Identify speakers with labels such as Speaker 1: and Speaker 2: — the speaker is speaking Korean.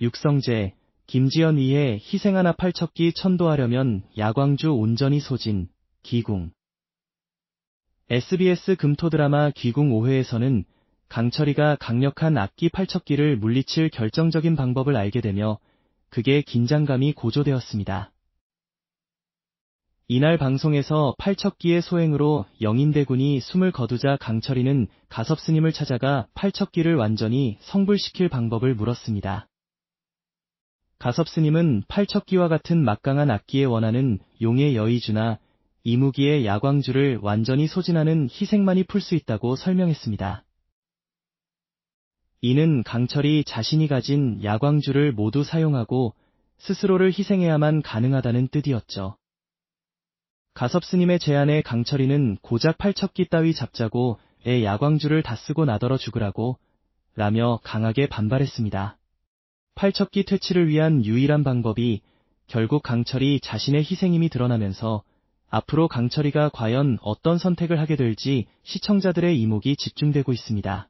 Speaker 1: 육성재, 김지연 이해 희생하나 팔척기 천도하려면 야광주 온전히 소진, 기궁. SBS 금토 드라마 귀궁 5회에서는 강철이가 강력한 악기 팔척기를 물리칠 결정적인 방법을 알게 되며 그게 긴장감이 고조되었습니다. 이날 방송에서 팔척기의 소행으로 영인대군이 숨을 거두자 강철이는 가섭스님을 찾아가 팔척기를 완전히 성불시킬 방법을 물었습니다. 가섭스님은 팔척기와 같은 막강한 악기에 원하는 용의 여의주나 이무기의 야광주를 완전히 소진하는 희생만이 풀 수 있다고 설명했습니다. 이는 강철이 자신이 가진 야광주를 모두 사용하고 스스로를 희생해야만 가능하다는 뜻이었죠. 가섭스님의 제안에 강철이는 고작 팔척기 따위 잡자고 애 야광주를 다 쓰고 나더러 죽으라고 라며 강하게 반발했습니다. 팔척기 퇴치를 위한 유일한 방법이 결국 강철이 자신의 희생임이 드러나면서 앞으로 강철이가 과연 어떤 선택을 하게 될지 시청자들의 이목이 집중되고 있습니다.